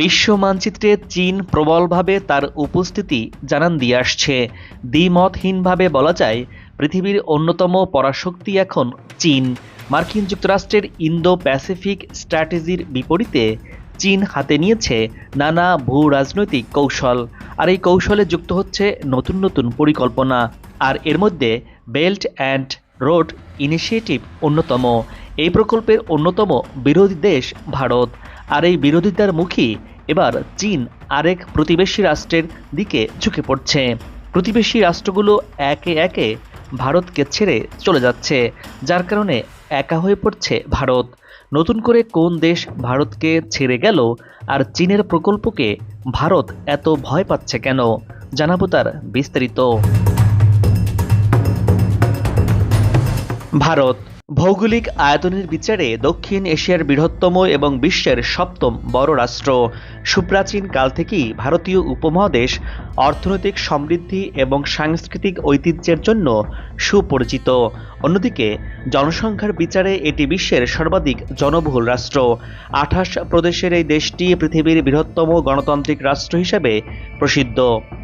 বিশ্ব মানচিত্রে চীন প্রবলভাবে তার উপস্থিতি জানান দিয়ে আসছে। দ্বিমতহীনভাবে বলা যায়, পৃথিবীর অন্যতম পরাশক্তি এখন চীন। মার্কিন যুক্তরাষ্ট্রের ইন্দো প্যাসিফিক স্ট্র্যাটেজির বিপরীতে চীন হাতে নিয়েছে নানা ভূ রাজনৈতিক কৌশল, আর এই কৌশলে যুক্ত হচ্ছে নতুন নতুন পরিকল্পনা, আর এর মধ্যে বেল্ট অ্যান্ড রোড ইনিশিয়েটিভ অন্যতম। এই প্রকল্পের অন্যতম বিরোধী দেশ ভারত। আর এই বিরোধিতার মুখী এবার চীন আরেক প্রতিবেশী রাষ্ট্রের দিকে ঝুঁকে পড়ছে। প্রতিবেশী রাষ্ট্রগুলো একে একে ভারতকে ছেড়ে চলে যাচ্ছে, যার কারণে একা হয়ে পড়ছে ভারত। নতুন করে কোন দেশ ভারতকে ছেড়ে গেল আর চীনের প্রকল্পকে ভারত এত ভয় পাচ্ছে কেন? জানাব তার বিস্তারিত। ভারত ভৌগোলিক আয়তনের বিচারে দক্ষিণ এশিয়ার বৃহত্তম এবং বিশ্বের সপ্তম বড় রাষ্ট্র। সুপ্রাচীন কাল থেকেই ভারতীয় উপমহাদেশ অর্থনৈতিক সমৃদ্ধি এবং সাংস্কৃতিক ঐতিহ্যের জন্য সুপরিচিত। অন্যদিকে, জনসংখ্যার বিচারে এটি বিশ্বের সর্বাধিক জনবহুল রাষ্ট্র। আঠাশ প্রদেশের এই দেশটি পৃথিবীর বৃহত্তম গণতান্ত্রিক রাষ্ট্র হিসেবে প্রসিদ্ধ।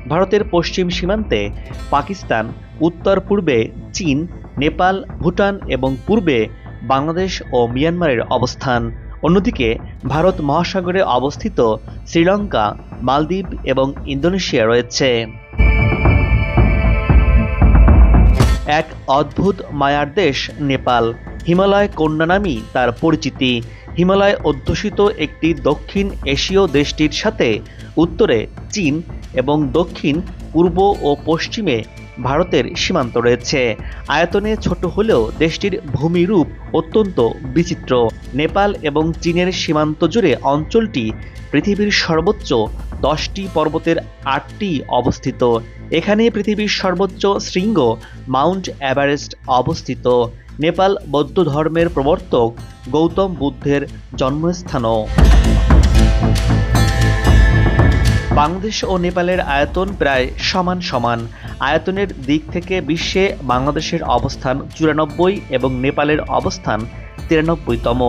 ভারতের পশ্চিম সীমান্তে পাকিস্তান উত্তর পূর্বে চীন, নেপাল, ভুটান এবং পূর্বে বাংলাদেশ ও মিয়ানমারের অবস্থান। অন্যদিকে ভারত মহাসাগরে অবস্থিত শ্রীলঙ্কা, মালদ্বীপ এবং ইন্দোনেশিয়া রয়েছে। এক অদ্ভুত মায়ার দেশ নেপাল। হিমালয় কন্যা নামই তার পরিচিতি। হিমালয় অধ্যুষিত একটি দক্ষিণ এশীয় দেশটির সাথে উত্তরে চীন এবং দক্ষিণ, পূর্ব ও পশ্চিমে ভারতের সীমান্ত রয়েছে। আয়তনে ছোট হলেও দেশটির ভূমিরূপ অত্যন্ত বিচিত্র। নেপাল এবং চীনের সীমান্ত জুড়ে অঞ্চলটি পৃথিবীর সর্বোচ্চ দশটি পর্বতের আটটি অবস্থিত। এখানে পৃথিবীর সর্বোচ্চ শৃঙ্গ মাউন্ট এভারেস্ট অবস্থিত। নেপাল বৌদ্ধ ধর্মের প্রবর্তক গৌতম বুদ্ধের জন্মস্থানও। বাংলাদেশ ও নেপালের আয়তন প্রায় সমান সমান। আয়তনের দিক থেকে বিশ্বে বাংলাদেশের অবস্থান চুরানব্বই এবং নেপালের অবস্থান তিরানব্বইতম।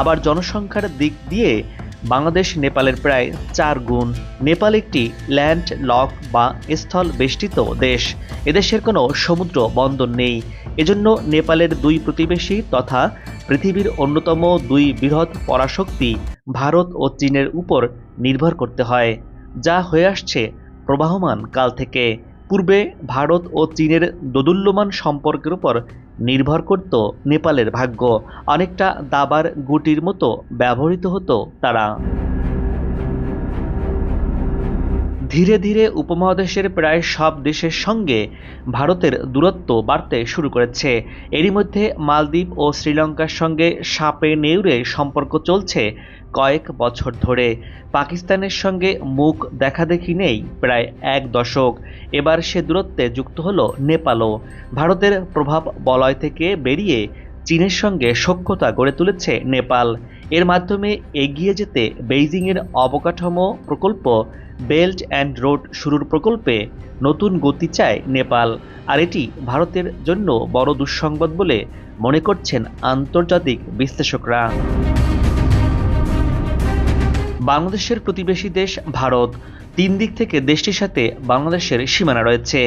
আবার জনসংখ্যার দিক দিয়ে বাংলাদেশ নেপালের প্রায় চার গুণ। নেপাল একটি ল্যান্ড লক বা স্থল বেষ্টিত দেশ। এদেশের কোনো সমুদ্র বন্দর নেই। এজন্য নেপালের দুই প্রতিবেশী তথা পৃথিবীর অন্যতম দুই বৃহৎ পরাশক্তি ভারত ও চীনের উপর নির্ভর করতে হয়। যা হয়ে আসছে প্রবাহমান কাল থেকে পূর্বে ভারত ও চীনের দোদুল্যমান সম্পর্কের উপর নির্ভর করত নেপালের ভাগ্য। অনেকটা দাবার গুটির মতো ব্যবহৃত হতো তারা। ধীরে ধীরে উপমহাদেশের প্রায় সব দেশের সঙ্গে ভারতের দূরত্ব বাড়তে শুরু করেছে। এরই মধ্যে মালদ্বীপ ও শ্রীলঙ্কার সঙ্গে সাপে নেউরে সম্পর্ক চলছে কয়েক বছর ধরে। পাকিস্তানের সঙ্গে মুখ দেখাদেখি নেই প্রায় এক দশক। এবার সে দূরত্বে যুক্ত হলো নেপালও। ভারতের প্রভাব বলয় থেকে বেরিয়ে চীনের সঙ্গে সখ্যতা গড়ে তুলেছে নেপাল। এর মাধ্যমে এগিয়ে যেতে বেইজিংয়ের অবকাঠামো প্রকল্প, বেল্ট অ্যান্ড রোড শুরুর প্রকল্পে নতুন গতি চায় নেপাল। আর এটি ভারতের জন্য বড় দুঃসংবাদ বলে মনে করছেন আন্তর্জাতিক বিশ্লেষকরা। বাংলাদেশের প্রতিবেশী দেশ ভারত। তিন দিক থেকে দেশটির সাথে বাংলাদেশের সীমানা রয়েছে।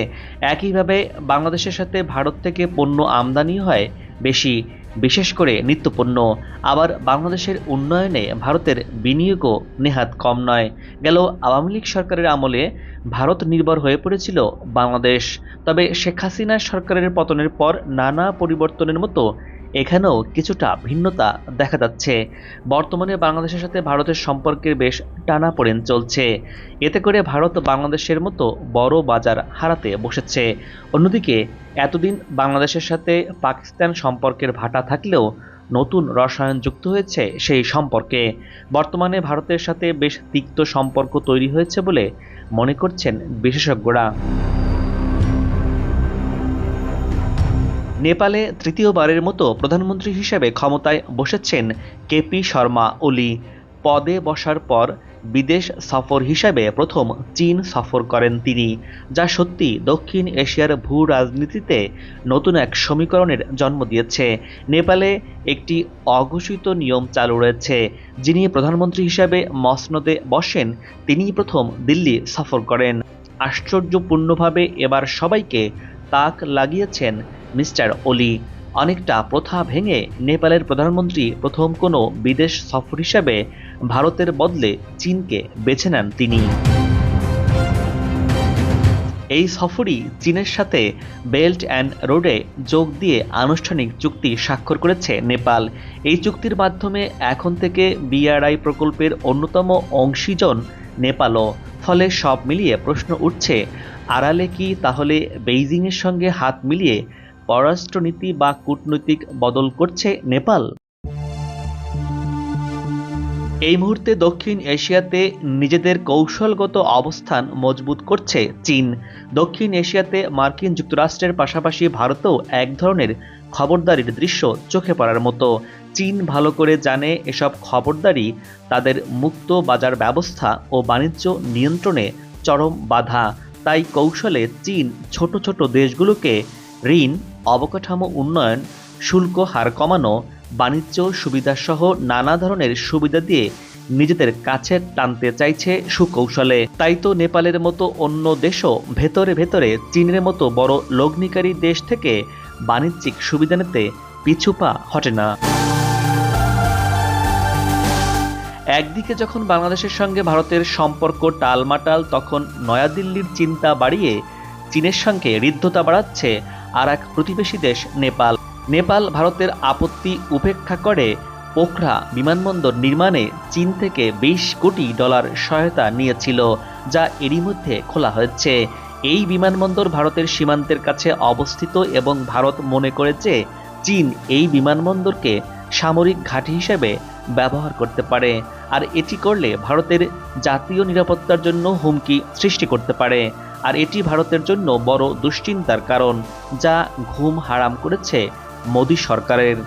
একইভাবে বাংলাদেশের সাথে ভারত থেকে পণ্য আমদানি হয় বেশি, বিশেষ করে নিত্যপণ্য। আবার বাংলাদেশের উন্নয়নে ভারতের বিনিয়োগও নেহাত কম নয়। গেল আওয়ামী লীগ সরকারের আমলে ভারত নির্ভর হয়ে পড়েছিল বাংলাদেশ। তবে শেখ হাসিনা সরকারের পতনের পর নানা পরিবর্তনের মতো এখানেও কিছুটা ভিন্নতা দেখা যাচ্ছে। বর্তমানে বাংলাদেশের সাথে ভারতের সম্পর্কের বেশ টানাপোড়েন চলছে। এতে করে ভারত বাংলাদেশের মতো বড় বাজার হারাতে বসেছে। অন্যদিকে এতদিন বাংলাদেশের সাথে পাকিস্তান সম্পর্কের ভাটা থাকলেও নতুন রসায়ন যুক্ত হয়েছে সেই সম্পর্কে। বর্তমানে ভারতের সাথে বেশ তিক্ত সম্পর্ক তৈরি হয়েছে বলে মনে করছেন বিশেষজ্ঞরা। নেপালে তৃতীয়বারের মতো প্রধানমন্ত্রী হিসেবে ক্ষমতায় বসেছেন কেপি শর্মা ওলি পদে বসার পর বিদেশ সফর হিসাবে প্রথম চীন সফর করেন তিনি, যা সত্যি দক্ষিণ এশিয়ার ভূ রাজনীতিতে নতুন এক সমীকরণের জন্ম দিয়েছে। নেপালে একটি অঘোষিত নিয়ম চালু রয়েছে, যিনি প্রধানমন্ত্রী হিসাবে মসনদে বসেন তিনিই প্রথম দিল্লি সফর করেন। আশ্চর্যপূর্ণভাবে এবার সবাইকে তাক লাগিয়েছেন মিস্টার ওলি। অনেকটা প্রথা ভেঙে নেপালের প্রধানমন্ত্রী প্রথম কোনো বিদেশ সফর হিসাবে ভারতের বদলে চীনকে বেছে নেন তিনি। এই সফরই চীনের সাথে বেল্ট অ্যান্ড রোডে যোগ দিয়ে আনুষ্ঠানিক চুক্তি স্বাক্ষর করেছে নেপাল। এই চুক্তির মাধ্যমে এখন থেকে বিআরআই প্রকল্পের অন্যতম অংশীজন নেপালও। ফলে সব মিলিয়ে প্রশ্ন উঠছে, আড়ালে কি তাহলে বেইজিংয়ের সঙ্গে হাত মিলিয়ে পররাষ্ট্রনীতি বা কূটনৈতিক বদল করছে নেপাল? এই মুহূর্তে দক্ষিণ এশিয়াতে নিজেদের কৌশলগত অবস্থান মজবুত করছে চীন। দক্ষিণ এশিয়াতে মার্কিন যুক্তরাষ্ট্রের পাশাপাশি ভারতেও এক ধরনের খবরদারির দৃশ্য চোখে পড়ার মতো। চীন ভালো করে জানে এসব খবরদারি, তাদের মুক্ত বাজার ব্যবস্থা ও বাণিজ্য নিয়ন্ত্রণে চরম বাধা। তাই কৌশলে চীন ছোট ছোট দেশগুলোকে ঋণ, অবকাঠামো উন্নয়ন, শুল্ক হার কমানো বাণিজ্য, সুবিধাসহ নানা ধরনের সুবিধা দিয়ে নিজেদের কাছে টানতে চাইছে সুকৌশলে। তাই তো নেপালের মতো অন্য দেশও ভেতরে ভেতরে চীনের মতো বড় লগ্নিকারী দেশ থেকে বাণিজ্যিক সুবিধা নিতে পিছুপা হটে না। একদিকে যখন বাংলাদেশের সঙ্গে ভারতের সম্পর্ক টালমাটাল, তখন নয়াদিল্লির চিন্তা বাড়িয়ে চীনের সঙ্গে হৃদ্ধতা বাড়াচ্ছে আর এক প্রতিবেশী দেশ নেপাল। নেপাল ভারতের আপত্তি উপেক্ষা করে পোখরা বিমানবন্দর নির্মাণে চীন থেকে বিশ কোটি ডলার সহায়তা নিয়েছিল, যা এরই মধ্যে খোলা হয়েছে। এই বিমানবন্দর ভারতের সীমান্তের কাছে অবস্থিত এবং ভারত মনে করেছে চীন এই বিমানবন্দরকে সামরিক ঘাঁটি হিসেবে ব্যবহার করতে পারে, আর এটি করলে ভারতের জাতীয় নিরাপত্তার জন্য হুমকি সৃষ্টি করতে পারে, আর এটি ভারতের জন্য বড় দুশ্চিন্তার কারণ, যা ঘুম হারাম করেছে মোদী সরকারের।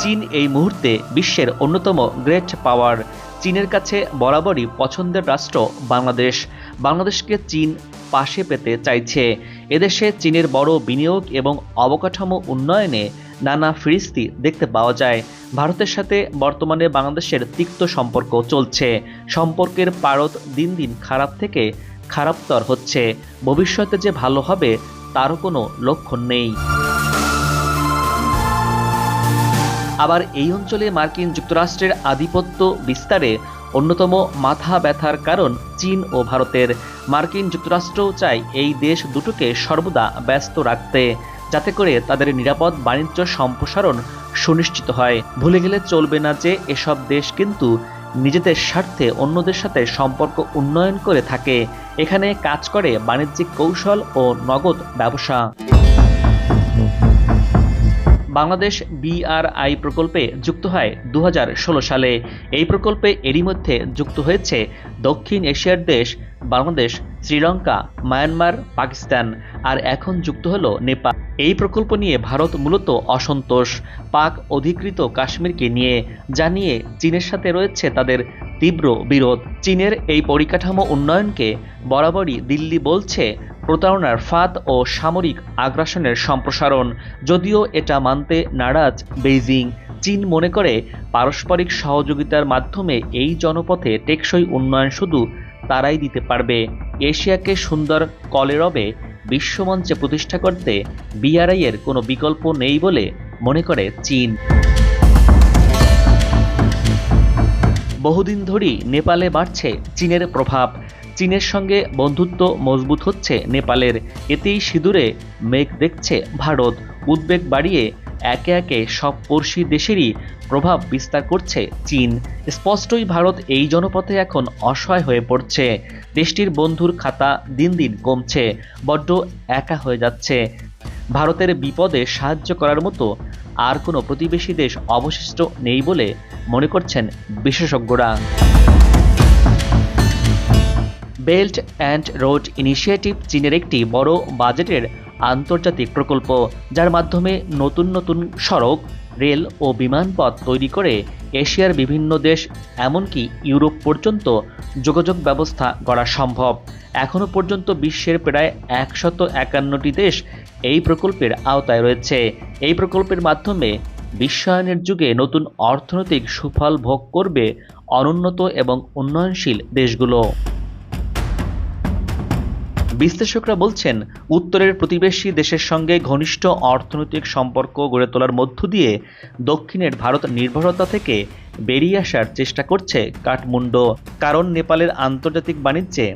চীন এই মুহূর্তে বিশ্বের অন্যতম গ্রেট পাওয়ার। চীনের কাছে বরাবরই পছন্দের রাষ্ট্র বাংলাদেশ। বাংলাদেশকে চীন পাশে পেতে চাইছে। এদেশে চীনের বড় বিনিয়োগ এবং অবকাঠামো উন্নয়নে নানা ফিরিস্তি দেখতে পাওয়া যায়। ভারতের সাথে বর্তমানে বাংলাদেশের তিক্ত সম্পর্ক চলছে। সম্পর্কের পারদ দিন দিন খারাপ থেকে খারাপতর হচ্ছে। ভবিষ্যতে যে ভালো হবে তারও কোনো লক্ষণ নেই। আবার এই অঞ্চলে মার্কিন যুক্তরাষ্ট্রের আধিপত্য বিস্তারে অন্যতম মাথা ব্যথার কারণ চীন ও ভারতের। মার্কিন যুক্তরাষ্ট্রও চায় এই দেশ দুটোকে সর্বদা ব্যস্ত রাখতে, যাতে করে তাদের নিরাপদ বাণিজ্য সম্প্রসারণ সুনিশ্চিত হয়। ভুলে গেলে চলবে না যে এসব দেশ কিন্তু নিজেদের স্বার্থে অন্যদের সাথে সম্পর্ক উন্নয়ন করে থাকে। এখানে কাজ করে বাণিজ্যিক কৌশল ও নগদ ব্যবসা। বাংলাদেশ বিআরআই প্রকল্পে যুক্ত হয় দু হাজার ষোলো সালে। এই প্রকল্পে এরই মধ্যে যুক্ত হয়েছে দক্ষিণ এশিয়ার দেশ, বাংলাদেশ, শ্রীলঙ্কা, মায়ানমার, পাকিস্তান। আর এখন যুক্ত হলো নেপাল। এই প্রকল্প নিয়ে ভারত মূলত অসন্তোষ। পাক অধিকৃত কাশ্মীরকে নিয়ে জানিয়ে চীনের সাথে রয়েছে তাদের তীব্র বিরোধ। চীনের এই পরিকাঠামো উন্নয়নকে বরাবরই দিল্লি বলছে প্রতারণার ফাঁদ ও সামরিক আগ্রাসনের সম্প্রসারণ। যদিও এটা মানতে নারাজ বেইজিং, চীন মনে করে পারস্পরিক সহযোগিতার মাধ্যমে এই জনপথে টেকসই উন্নয়ন শুধু তারাই দিতে পারবে। এশিয়াকে সুন্দর কলেরবে বিশ্বমঞ্চে প্রতিষ্ঠা করতে বিআরআই এর কোনো বিকল্প নেই বলে মনে করে চীন। বহুদিন ধরেই নেপালে বাড়ছে চীনের প্রভাব। চীনের সঙ্গে বন্ধুত্ব মজবুত হচ্ছে নেপালের। এতেই সিঁদুরে মেঘ দেখছে ভারত। উদ্বেগ বাড়িয়ে একে একে সব পড়শি দেশেরই প্রভাব বিস্তার করছে চীন। স্পষ্টই ভারত এই জনপথে এখন অসহায় হয়ে পড়ছে। দেশটির বন্ধুর খাতা দিন দিন কমছে, বড্ড একা হয়ে যাচ্ছে। ভারতের বিপদে সাহায্য করার মতো আর কোনো প্রতিবেশী দেশ অবশিষ্ট নেই বলে মনে করছেন বিশেষজ্ঞরা। বেল্ট অ্যান্ড রোড ইনিশিয়েটিভ চীনের একটি বড় বাজেটের আন্তর্জাতিক প্রকল্প, যার মাধ্যমে নতুন নতুন সড়ক, রেল ও বিমানপথ তৈরি করে এশিয়ার বিভিন্ন দেশ, এমনকি ইউরোপ পর্যন্ত যোগাযোগ ব্যবস্থা গড়া সম্ভব। এখনও পর্যন্ত বিশ্বের প্রায় একশত একান্নটি দেশ এই প্রকল্পের আওতায় রয়েছে। এই প্রকল্পের মাধ্যমে বিশ্বায়নের যুগে নতুন অর্থনৈতিক সুফল ভোগ করবে অনুন্নত এবং উন্নয়নশীল দেশগুলো। বিশ্লেষকরা বলছেন, উত্তরের প্রতিবেশী দেশের সঙ্গে ঘনিষ্ঠ অর্থনৈতিক সম্পর্ক গড়ে তোলার মধ্য দিয়ে দক্ষিণের ভারত নির্ভরতা থেকে বেরিয়ে আসার চেষ্টা করছে কাঠমুন্ডো। কারণ নেপালের আন্তর্জাতিক বাণিজ্যে,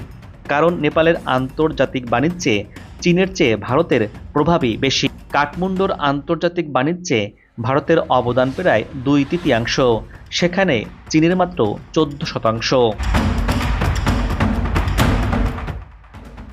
কারণ নেপালের আন্তর্জাতিক বাণিজ্যে চীনের চেয়ে ভারতের প্রভাবই বেশি। কাঠমুন্ডোর আন্তর্জাতিক বাণিজ্যে ভারতের অবদান প্রায় দুই তৃতীয়াংশ সেখানে চীনের মাত্র চোদ্দ শতাংশ।